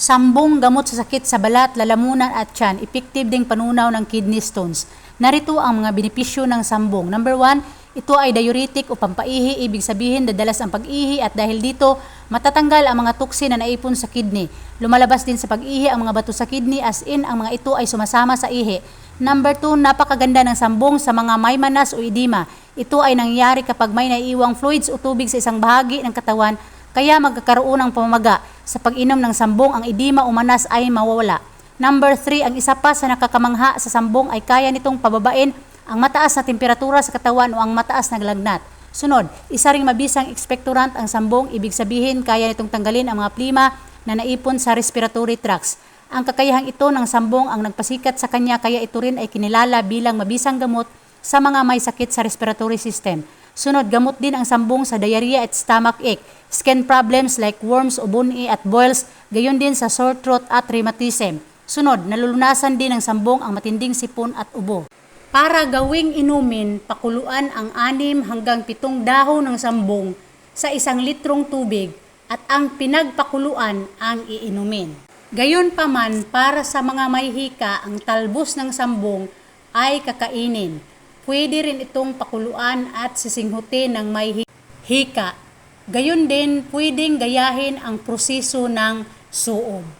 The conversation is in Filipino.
Sambong gamot sa sakit sa balat, lalamunan at tiyan. Effective ding panunaw ng kidney stones. Narito ang mga benepisyo ng sambong. Number one, ito ay diuretic o pampaihi. Ibig sabihin, dadalas ang pag-ihi at dahil dito, matatanggal ang mga tuksin na naipon sa kidney. Lumalabas din sa pag-ihi ang mga bato sa kidney as in ang mga ito ay sumasama sa ihi. Number two, napakaganda ng sambong sa mga may manas o edema. Ito ay nangyayari kapag may naiiwang fluids o tubig sa isang bahagi ng katawan kaya magkakaroon ng pamamaga. Sa pag-inom ng sambong, ang edema o manas ay mawawala. Number 3, ang isa pa sa nakakamangha sa sambong ay kaya nitong pababain ang mataas na temperatura sa katawan o ang mataas na lagnat. Sunod, isa ring mabisang expectorant ang sambong, ibig sabihin kaya nitong tanggalin ang mga plima na naipon sa respiratory tracts. Ang kakayahang ito ng sambong ang nagpasikat sa kanya kaya ito rin ay kinilala bilang mabisang gamot sa mga may sakit sa respiratory system. Sunod, gamot din ang sambong sa diarrhea at stomach ache, skin problems like worms o buni at boils, gayon din sa sore throat at rheumatism. Sunod, nalulunasan din ng sambong ang matinding sipon at ubo. Para gawing inumin, pakuluan ang anim hanggang pitong dahon ng sambong sa isang litrong tubig at ang pinagpakuluan ang iinumin. Gayon pa man, para sa mga may hika, ang talbos ng sambong ay kakainin. Pwede rin itong pakuluan at sisinghutin ng may hi- hika. Gayon din, pwedeng gayahin ang proseso ng suob.